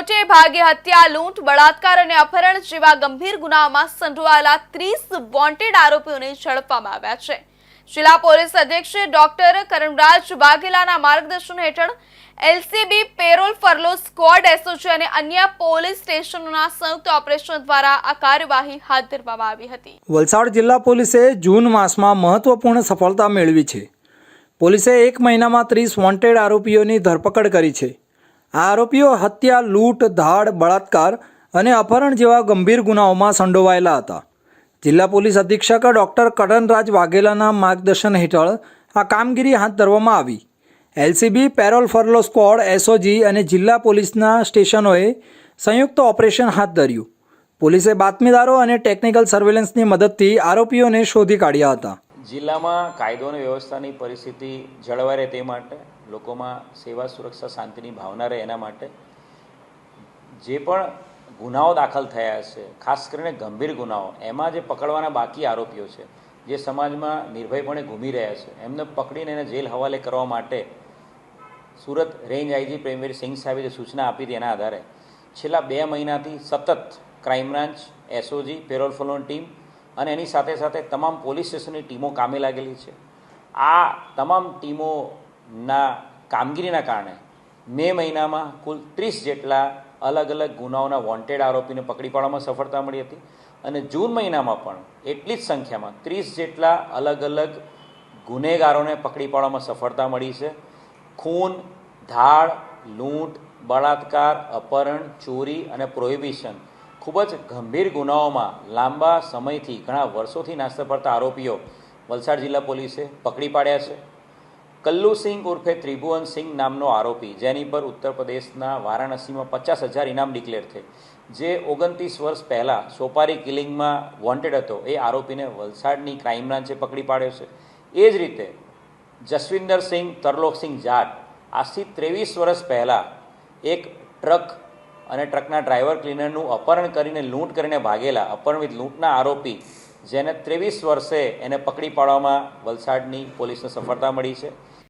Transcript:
મોટે ભાગે હત્યા, લૂંટ, બળાત્કાર અને અપહરણ જેવા ગંભીર ગુનાઓમાં સંડોવાયેલા ત્રીસ વોન્ટેડ આરોપીઓને ઝડપવામાં આવ્યા છે. જિલ્લા પોલીસ અધ્યક્ષ ડોક્ટર કરણરાજ વાઘેલાના માર્ગદર્શન હેઠળ LCB, parole, furlough squad SOG અને અન્ય પોલીસ સ્ટેશનોના સંયુક્ત ઓપરેશન દ્વારા આ કાર્યવાહી હાથ ધરવામાં આવી હતી. વલસાડ જિલ્લા પોલીસે જૂન માસમાં મહત્વપૂર્ણ સફળતા મેળવી છે. પોલીસે એક મહિનામાં ત્રીસ વોન્ટેડ આરોપીઓની ધરપકડ કરી છે. આ આરોપીઓ હત્યા, લૂંટ, ધાડ, બળાત્કાર અને અપહરણ જેવા ગંભીર ગુનાઓમાં સંડોવાયેલા હતા. જિલ્લા પોલીસ અધિક્ષક ડૉક્ટર કરણરાજ વાઘેલાના માર્ગદર્શન હેઠળ આ કામગીરી હાથ ધરવામાં આવી. LCB, parole furlough squad, SOG અને જિલ્લા પોલીસના સ્ટેશનોએ સંયુક્ત ઓપરેશન હાથ ધર્યું. પોલીસે બાતમીદારો અને ટેકનિકલ સર્વેલન્સની મદદથી આરોપીઓને શોધી કાઢ્યા હતા. જિલ્લામાં કાયદો અને વ્યવસ્થાની પરિસ્થિતિ જળવાઈ રહે તે માટે, લોકોમાં સેવા સુરક્ષા શાંતિની ભાવના રહે એના માટે જે પણ ગુનાઓ દાખલ થયા છે, ખાસ કરીને ગંભીર ગુનાઓ, એમાં જે પકડવાના બાકી આરોપીઓ છે, જે સમાજમાં નિર્ભયપણે ઘૂમી રહ્યા છે, એમને પકડીને એને જેલ હવાલે કરવા માટે સુરત રેન્જ આઈજી પ્રેમવીર સિંહ સાહેબે જે સૂચના આપી હતી એના આધારે છેલ્લા બે મહિનાથી સતત crime branch, SOG, parole furlough team અને એની સાથે સાથે તમામ પોલીસ સ્ટેશનની ટીમો કામે લાગેલી છે. આ તમામ ટીમોના કામગીરીના કારણે મે મહિનામાં કુલ ત્રીસ જેટલા અલગ અલગ ગુનાઓના વોન્ટેડ આરોપીને પકડી પાડવામાં સફળતા મળી હતી. અને જૂન મહિનામાં પણ એટલી જ સંખ્યામાં ત્રીસ જેટલા અલગ અલગ ગુનેગારોને પકડી પાડવામાં સફળતા મળી છે. ખૂન, ધાડ, લૂંટ, બળાત્કાર, અપહરણ, ચોરી અને પ્રોહિબિશન ખૂબ જ ગંભીર ગુનાઓમાં લાંબા સમયથી, ઘણા વર્ષોથી નાસ્તા પડતા આરોપીઓ વલસાડ જિલ્લા પોલીસે પકડી પાડ્યા છે. કલ્લુસિંહ ઉર્ફે ત્રિભુવન સિંહ નામનો આરોપી, જેની પર ઉત્તર પ્રદેશના વારાણસીમાં પચાસ હજાર ઇનામ ડિક્લેર થઈ જે ઓગણત્રીસ વર્ષ પહેલાં સોપારી કિલિંગમાં વોન્ટેડ હતો, એ આરોપીને વલસાડની ક્રાઇમ બ્રાન્ચે પકડી પાડ્યો છે. એ જ રીતે, જસવિંદર સિંહ તરલોકસિંહ જાટ આજથી ત્રેવીસ વર્ષ પહેલાં એક ટ્રક અને ટ્રકના ડ્રાઈવર ક્લીનરનું અપહરણ કરીને લૂંટ કરીને ભાગેલા. અપહરણ વિથ લૂંટના આરોપી, જેને ત્રેવીસ વર્ષે એને પકડી પાડવામાં વલસાડની પોલીસને સફળતા મળી છે.